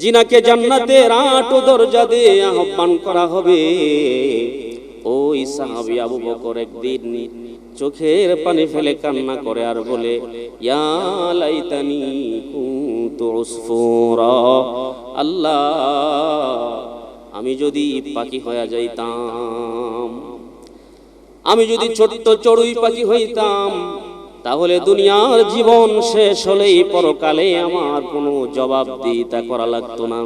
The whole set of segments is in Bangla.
জিনাকে জান্নাতের আট দরজা দিয়ে আহ্বান করা হবে। ওই সাহাবি আবু বকর একদিন চোখের পানি ফেলে কান্না করে আর বলে, ইয়া লাইতানি কুনতু উসফুরা, আল্লাহ, আমি যদি পাখি হয়ে যাইতাম, আমি যদি ছোট্ট চড়ুই পাখি হইতাম তাহলে দুনিয়ার জীবন শেষ হলেই পরকালে আমার কোনো জবাব দিতা করা লাগতো না।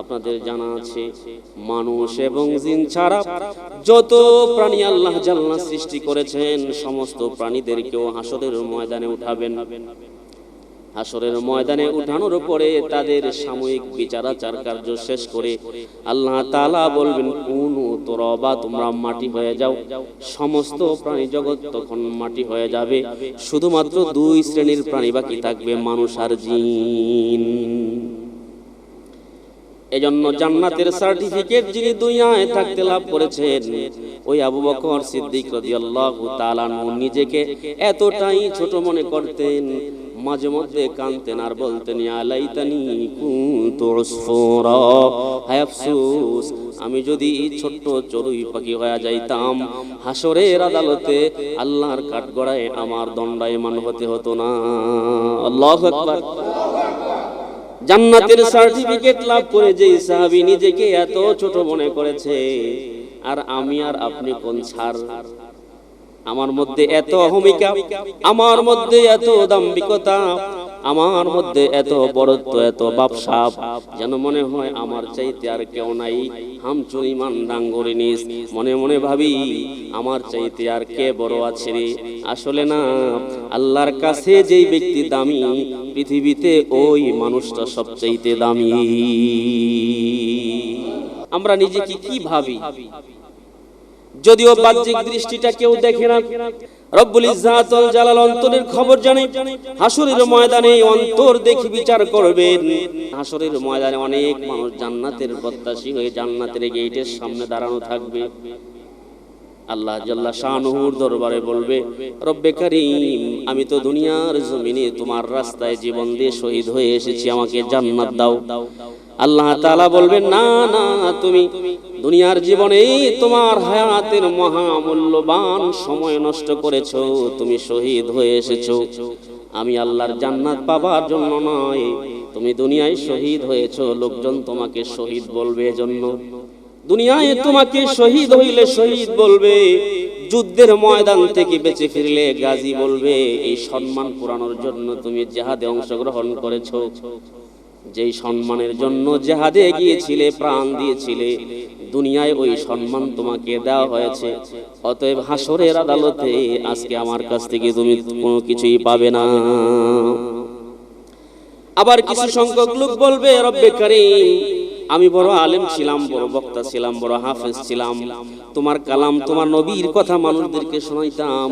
আপনাদের জানা আছে, মানুষ এবং জিন ছাড়া যত প্রাণী আল্লাহ জাল্লা সৃষ্টি করেছেন, সমস্ত প্রাণীদেরকেও হাসরের ময়দানে উঠাবেন। হাসরের ময়দানে উঠানোর পরে তাদের সাময়িক বিচারাচার কার্য শেষ করে আল্লাহ তালা বলবেন, কোন তোরবা, তোমরা মাটি হয়ে যাও। সমস্ত প্রাণী জগৎ তখন মাটি হয়ে যাবে। শুধুমাত্র দুই শ্রেণির প্রাণী বাকি থাকবে, মানুষ আর জিন। এজন্য জান্নাতের সার্টিফিকেট যিনি দুনিয়ায় থাকতে লাভ করেছেন, ওই আবু বকর সিদ্দিক রাদিয়াল্লাহু তাআলা নিজেকে এতটাই ছোট মনে করতেন মাঝে মধ্যে কানতেন আর বলতেন লাইতানি আফসোস, আমি যদি ছোট্ট চড়ুই পাখি হয়ে যাইতাম হাসরের আদালতে আল্লাহর কাঠগড়ায় আমার দণ্ডায়মান হতে হতো না। আল্লাহু আকবার। জান্নাতের সার্টিফিকেট লাভ করে যে সাহাবী নিজেকে এত ছোট মনে করেছে, আর আমি আর আপনি কোন ছাড় আমার মধ্যে এত অহমিকা আমার মধ্যে এত দাম্ভিকতা, আমার মধ্যে এত বড়ত্ব এত বাপসাপ, যেন মনে হয় আমার চাইতে আর কেউ নাই। হাম চুরিমান ডাঙ্গরিনিস মনে মনে ভাবি আমার চাইতে আর কে বড় আছে রে? আসলে না, আল্লাহর কাছে যেই ব্যক্তি দামি, পৃথিবীতে ওই মানুষটা সবচাইতে দামি। আমরা নিজেকে কি ভাবি? যদিও বাহ্যিক দৃষ্টিটা কেউ দেখে না, রব্বুল জালাল অন্তরের খবর জানে হাসরের ময়দানে অন্তর দেখি বিচার করবেন। হাসরের ময়দানে অনেক মানুষ জান্নাতের প্রত্যাশী হয়ে জান্নাতের গেটের সামনে দাঁড়ানো থাকবে। আল্লাহ জাল্লা শাহনুর দরবারে বলবে, রব্বে করিম, আমি তো দুনিয়ার জমিনে তোমার রাস্তায় জীবন দিয়ে শহীদ হয়ে এসেছি, আমাকে জান্নাত দাও। আল্লাহ তাআলা বলবেন, না না, তুমি দুনিয়ার জীবনেই তোমার হায়াতের মহামূল্যবান সময় নষ্ট করেছ, তুমি শহীদ হয়ে এসেছ। আমি আল্লাহর জান্নাত পাবার জন্য নয়, তুমি দুনিয়ায় শহীদ হয়েছ, লোকজন তোমাকে শহীদ বলবে জন্য দুনিয়ায় তোমাকে শহীদ হইলে শহীদ বলবে, যুদ্ধের ময়দান থেকে বেঁচে ফিরলে গাজী বলবে, এই সম্মান পুরানোর জন্য তুমি জেহাদে অংশগ্রহণ করেছ। যেই সম্মানের জন্য জেহাদে গিয়েছিলে, প্রাণ দিয়েছিলে, দুনিয়ায় ওই সম্মান তোমাকে দেওয়া হয়েছে। অতএব হাসরের আদালতে আজকে আমার কাছ থেকে তুমি কোনো কিছুই পাবে না। আবার কিছু সংখ্যক লোক বলবে, রব্বে কারিম, আমি বড় আলেম ছিলাম, বড় বক্তা ছিলাম, বড় হাফেজ ছিলাম। তোমার কালাম, তোমার নবীর কথা মানুষদেরকে শোনাইতাম।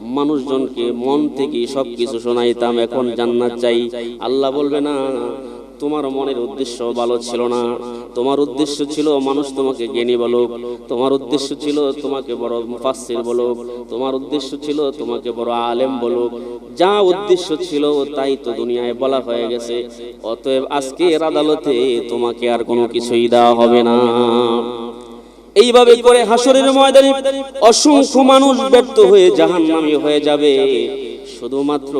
মানুষজনকে মন থেকে সবকিছু শোনাইতাম, এখন জান্নাত চাই। আল্লাহ বলবে, না, তোমার মনের উদ্দেশ্য ভালো ছিল না। তোমার উদ্দেশ্য ছিল মানুষ তোমাকে জ্ঞানী বলো তোমার উদ্দেশ্য ছিল তোমাকে বড় মুফাসসির বলো তোমার উদ্দেশ্য ছিল তোমাকে বড় আলেম বলো যা উদ্দেশ্য ছিল তাই তো দুনিয়ায় বলা হয়ে গেছে। অতএব আজকে এর আদালতে তোমাকে আর কোনো কিছুই দেওয়া হবে না। এইভাবে করে হাসরের ময়দানে অসংখ্য মানুষ ব্যর্থ হয়ে জাহান্নামী হয়ে যাবে। শুধুমাত্র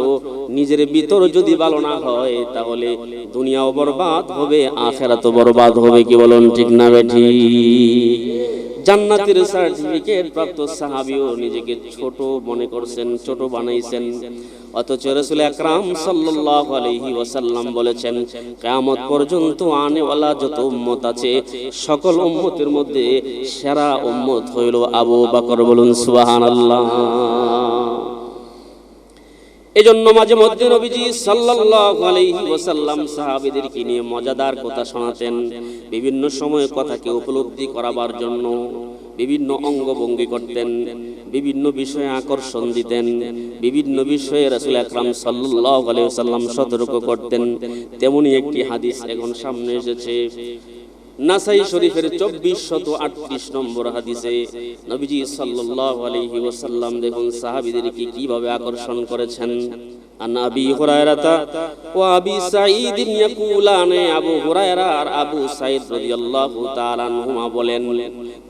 নিজের ভিতর যদি ভালো না হয়, তাহলে দুনিয়াও বরবাদ হবে, আখেরাতও বরবাদ হবে, কি বলুন ঠিক না বেঠি? জান্নাতের সার্টিফিকেট প্রাপ্ত সাহাবীও নিজেকে ছোট মনে করছেন, ছোট বানাইছেন। অথচ রসুল আকরাম সাল্লাল্লাহু আলাইহি ওয়াসাল্লাম বলেছেন, কিয়ামত পর্যন্ত আনেওয়ালা যত উম্মত আছে, সকল উম্মতের মধ্যে সেরা উম্মত হইল আবু বকর। বলুন সুবহানাল্লাহ। এজন্য মাঝে মধ্যে নবীজি সাল্লাল্লাহু আলাইহি ওয়াসাল্লাম সাহাবীদেরকে নিয়ে মজাদার কথা শোনাতেন, বিভিন্ন সময় কথাকে উপলব্ধি করাবার জন্য বিভিন্ন অঙ্গভঙ্গি করতেন। বিভিন্ন বিষয়ে আকর্ষণ দিতেন বিভিন্ন বিষয়ে রাসূল আকরাম সাল্লাল্লাহু আলাইহি ওয়াসাল্লাম সতর্ক করতেন তেমনি একটি হাদিস এখন সামনে এসেছে নাসাই শরীফের চব্বিশ শত আটত্রিশ নম্বর হাদিসে নবীজি সাল্লাল্লাহু আলাইহি ওয়াসাল্লাম দেখুন সাহাবীদেরকে কিভাবে আকর্ষণ করেছেন عن أبي هريرة وأبي سعيد يقولان أبو هريرة আর আবু সাইদ রাদিয়াল্লাহু তাআলা আনহুমা বলেন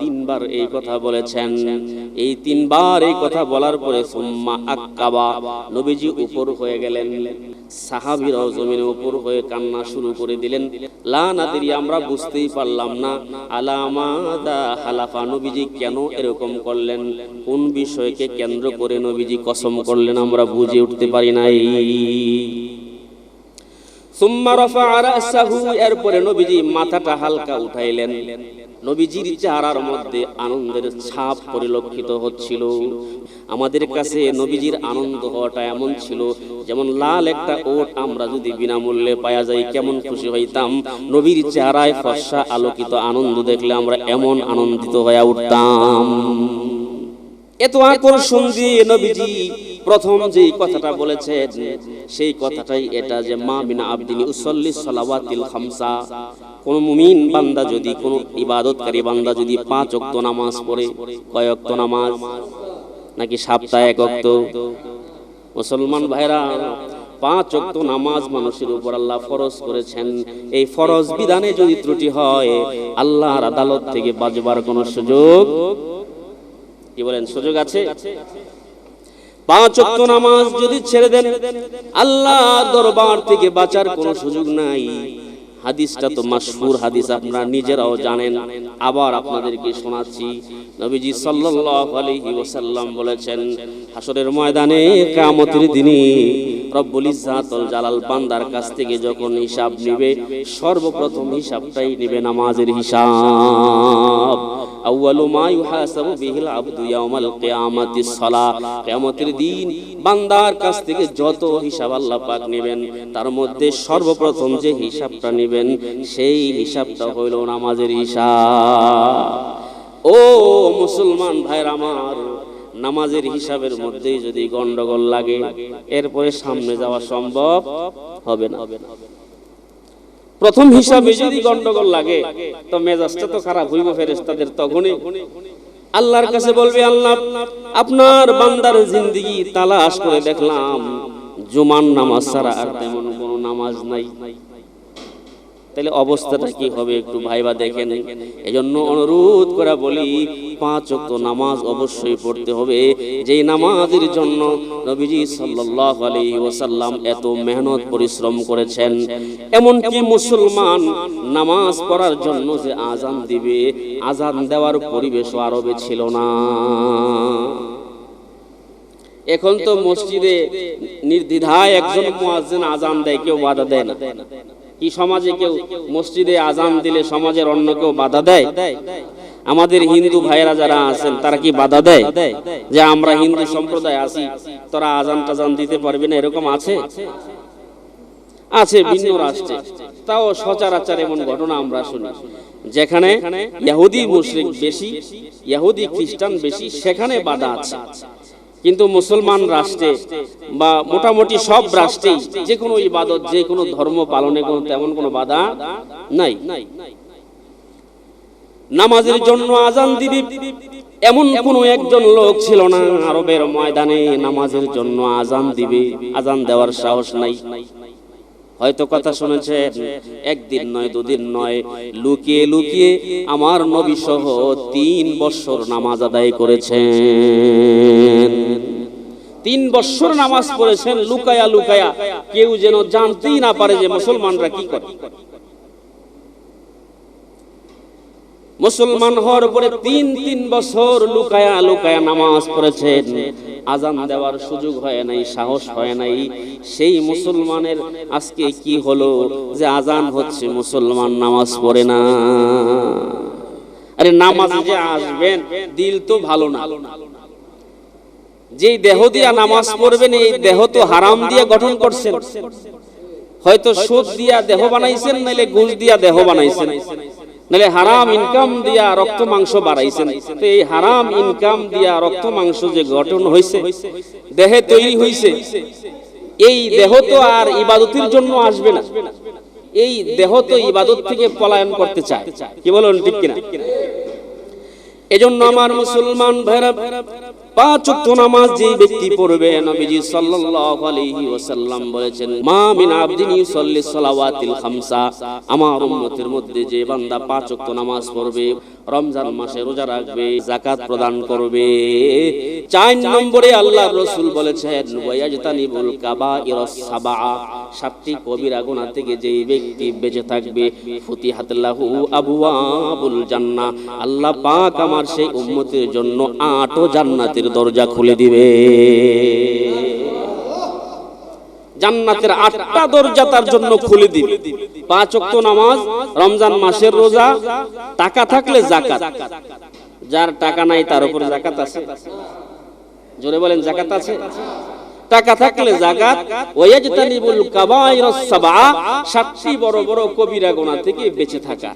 তিনবার এই কথা বলেছেন। এই তিনবার এই কথা বলার পরে সুম্মা নবীজি উপর হয়ে গেলেন। সাহাবীরাও উপর হয়ে কান্না শুরু করে দিলেন। আমরা বুঝতেই পারলাম না। আলামাদা হালাফা নবীজি কেন এরকম করলেন? কোন বিষয়কে কেন্দ্র করে নবীজি কসম করলেন আমরা বুঝে উঠতে পারি নাই। সুম্মা রাফা রাসাহু, এরপরে নবীজি মাথাটা হালকা উঠাইলেন। নবীজির চেহারার মধ্যে আনন্দের ছাপ পরিলক্ষিত হচ্ছিল। আমাদের কাছে নবীজির আনন্দ হওয়াটা এমন ছিল, যেমন লাল একটা ওট আমরা যদি বিনামূল্যে পাওয়া যায় কেমন খুশি হইতাম। নবীর চেহারায় ফর্সা আলোকিত আনন্দ দেখলে আমরা এমন আনন্দিত হয়ে উঠতাম। এত আকর্ষণ দিয়ে নবীজি প্রথম যে কথাটা বলেছেন, সেই কথাটাই এটা যে মা বিনা আবদিনী উসল্লি সালাওয়াতিল খামসা। কোন মুমিন বান্দা যদি, কোন ইবাদতকারী বান্দা যদি পাঁচ ওয়াক্ত নামাজ পড়ে, কয় ওয়াক্ত নামাজ? নাকি সপ্তাহে এক অক্ত মুসলমান ভাইরা, পাঁচ ওয়াক্ত নামাজ মানুষের উপর আল্লাহ ফরজ করেছেন। এই ফরজ বিধানে যদি ত্রুটি হয়, আল্লাহর আদালত থেকে বাজবার কোনো সুযোগ? কি বলেন, সুযোগ আছে? পাঁচ ওয়াক্ত নামাজ যদি ছেড়ে দেন আল্লাহ দরবার থেকে বাঁচার কোনো সুযোগ নাই। হাদিসটা তো মাশহুর হাদিস আপনারা নিজেরাও জানেন। আবার আপনাদেরকে শোনাচ্ছি নবীজি সাল্লাল্লাহু আলাইহি ওয়াসাল্লাম বলেছেন হাসরের ময়দানে কিয়ামতের দিনে রব্বুল ইজ্জাতুল জালাল বান্দার কাছ থেকে যখন হিসাব নেবে সর্বপ্রথম হিসাবটাই নেবে নামাজের হিসাব। দিন কাছ থেকে যত হিসাব আল্লাহ নেবেন, তার মধ্যে সর্বপ্রথম যে হিসাবটা নেবেন, সেই হিসাবটা হইল নামাজের হিসাব। ও মুসলমান ভাইর আমার, নামাজের হিসাবের মধ্যেই যদি গন্ডগোল লাগে, এরপরে সামনে যাওয়া সম্ভব হবে না। প্রথম হিসাবে যদি গন্ডগোল লাগে, তো মেজাজটা তো খারাপ হইব ফেরেস্তাদের তখনই। আল্লাহর কাছে বলবে, আল্লাহ, আপনার বান্দার জিন্দিগি তালাশ করে দেখলাম জুমান নামাজ ছাড়া আর তেমন কোনো নামাজ নাই। তাহলে অবস্থাটা কি হবে একটু ভাইবা দেখেন। এজন্য অনুরোধ করে বলি, পাঁচ ওয়াক্ত নামাজ অবশ্যই পড়তে হবে। যেই নামাজের জন্য নবীজি সাল্লাল্লাহু আলাইহি ওয়াসাল্লাম এত মেহনত, পরিশ্রম করেছেন এমন কি মুসলমান নামাজ পড়ার জন্য যে আজান দিবে আজান দেওয়ার পরিবেশও আরবে ছিল না। এখন তো মসজিদে নির্দ্বিধায় একজন মুয়াজ্জিন আজান দেয়, কেউ বাধা দেয় না। কি সমাজে কেউ মসজিদে আজান দিলে সমাজের অন্য কেউ বাধা দেয়? আমাদের হিন্দু ভাইয়েরা যারা আছেন, তারা কি বাধা দেয়? যে আমরা হিন্দু সম্প্রদায় আছি, তোরা আজান টাজান দিতে পারবি না, এরকম আছে? আছে ভিন্ন রাষ্ট্রে। তাও সচরাচর এমন ঘটনা আমরা শুনি। যেখানে ইহুদি মুশরিক বেশি, ইহুদি খ্রিস্টান বেশি, সেখানে বাধা আছে। কিন্তু মুসলমান রাষ্ট্রে বা মোটামুটি সব রাষ্ট্রেই যে কোনো ইবাদত যে কোনো ধর্ম পালনে কোনো তেমন কোনো বাধা নাই। নামাজের জন্য আজান দিবি। এমন কোন একজন লোক ছিল না আরবের ময়দানে নামাজের জন্য আজান দিবে। আজান দেওয়ার সাহস নাই। হয়তো কথা শুনেছেন একদিন নয় দুদিন নয় লুকিয়ে লুকিয়ে আমার নবী সহ তিন বছর নামাজ আদায় করেছেন। তিন বছর নামাজ পড়েছেন লুকায়া লুকায়া। কেউ যেন জানতেই না পারে যে মুসলমানরা কি করে। মুসলমান হওয়ার পরে তিন তিন বছর লুকায়া লুকায়া নামাজ পড়েছেন। আজান দেওয়ার সুযোগ হয় নাই, সাহস হয় নাই। সেই মুসলমানের আজকে কি হলো যে আজান হচ্ছে, মুসলমান নামাজ পড়ে না। আরে নামাজ যে আসবেন, দিল তো ভালো না। যেই দেহ দিয়া নামাজ পড়বেন, এই দেহ তো হারাম দিয়ে গঠন করছেন। হয়তো সুদ দিয়া দেহ বানাইছেন, নাইলে ঘুষ দিয়া দেহ বানাইছেন। নাহলে হারাম ইনকাম দিয়া রক্ত মাংস বাড়াইছেন। তো এই হারাম ইনকাম দিয়া রক্ত মাংস যে গঠন হয়েছে দেহে তৈরি হয়েছে এই দেহ তো আর ইবাদতির জন্য আসবে না। এই দেহ তো ইবাদত থেকে পলায়ন করতে চায়। কি বলুন ঠিক কিনা? এজন্য আমার মুসলমান ভাইরা, পাঁচ ওয়াক্ত নামাজ যে ব্যক্তি পড়বে, নবীজি সাল্লাল্লাহু আলাইহি ওয়াসাল্লাম বলেছেন, মা মিন আবদিন ইউসাল্লি সালাওয়াতিল খামসা। আমার উম্মতের মধ্যে যে বান্দা পাঁচ ওয়াক্ত নামাজ পড়বে রমজান মাসে রোজা রাখবে জাকাত প্রদান করবে। চার নম্বরে আল্লাহর রাসূল বলেছেন কাবাইরাস সাবা সাতটি কবিরা গুনাহ থেকে যেই ব্যক্তি বেঁচে থাকবে, ফুতিহাত আবওয়াবুল জান্নাহ। আল্লাহ পাক আমার সেই উম্মতের জন্য আটও জান্নাতের দরজা খুলে দিবে। জান্নাতের আটটা দরজা তার জন্য খুলে দিবে। পাঁচ ওয়াক্ত নামাজ, রমজান মাসের রোজা, টাকা থাকলে জাকাত যার টাকা নাই তার উপর জাকাত আছে। জোরে বলেন জাকাত আছে? টাকা থাকলে জাকাত ওয়াজতানিবুল কাবাইরাস সাবা সাতটি বড় বড় কবিরা গুনাহ থেকে বেঁচে থাকা।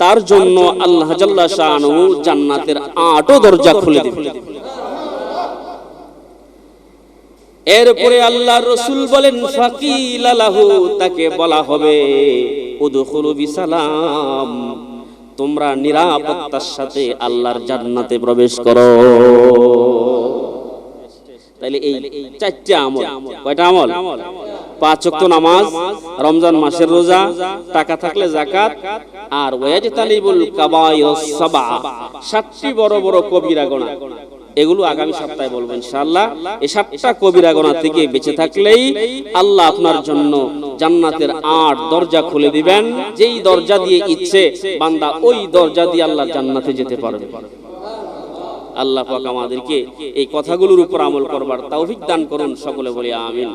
তার জন্য আল্লাহ জাল্লা শাআনহু জান্নাতের আটও দরজা খুলে দিবেন এরপরে আল্লাহ রসুল বলেন ফাকিল আলাহু তাকে বলা হবে। উদখুলু বিসালাম তোমরা নিরাপত্তার সাথে আল্লাহর জান্নাতে প্রবেশ করো। তাইলে এই চারটি আমল কয়টা আমল? পাঁচ ওয়াক্ত নামাজ রমজান মাসের রোজা টাকা থাকলে জাকাত আর ওয়াজতালিবুল কাবায়ুস সাবা সাতটি বড় বড় কবিরা গুনাহ এগুলো আগামী সপ্তাহে বলব ইনশাআল্লাহ। এই সাতটা কবিরা গোনা থেকে বেঁচে থাকলেই আল্লাহ আপনার জন্য জান্নাতের আট দরজা খুলে দিবেন। যেই দরজা দিয়ে ইচ্ছে, বান্দা ওই দরজা দিয়ে আল্লাহ জান্নাতে যেতে পারবে। আল্লাহ পাক আমাদেরকে এই কথাগুলোর উপর আমল করবার তৌফিক দান করুন, সকলে বলি আমিন।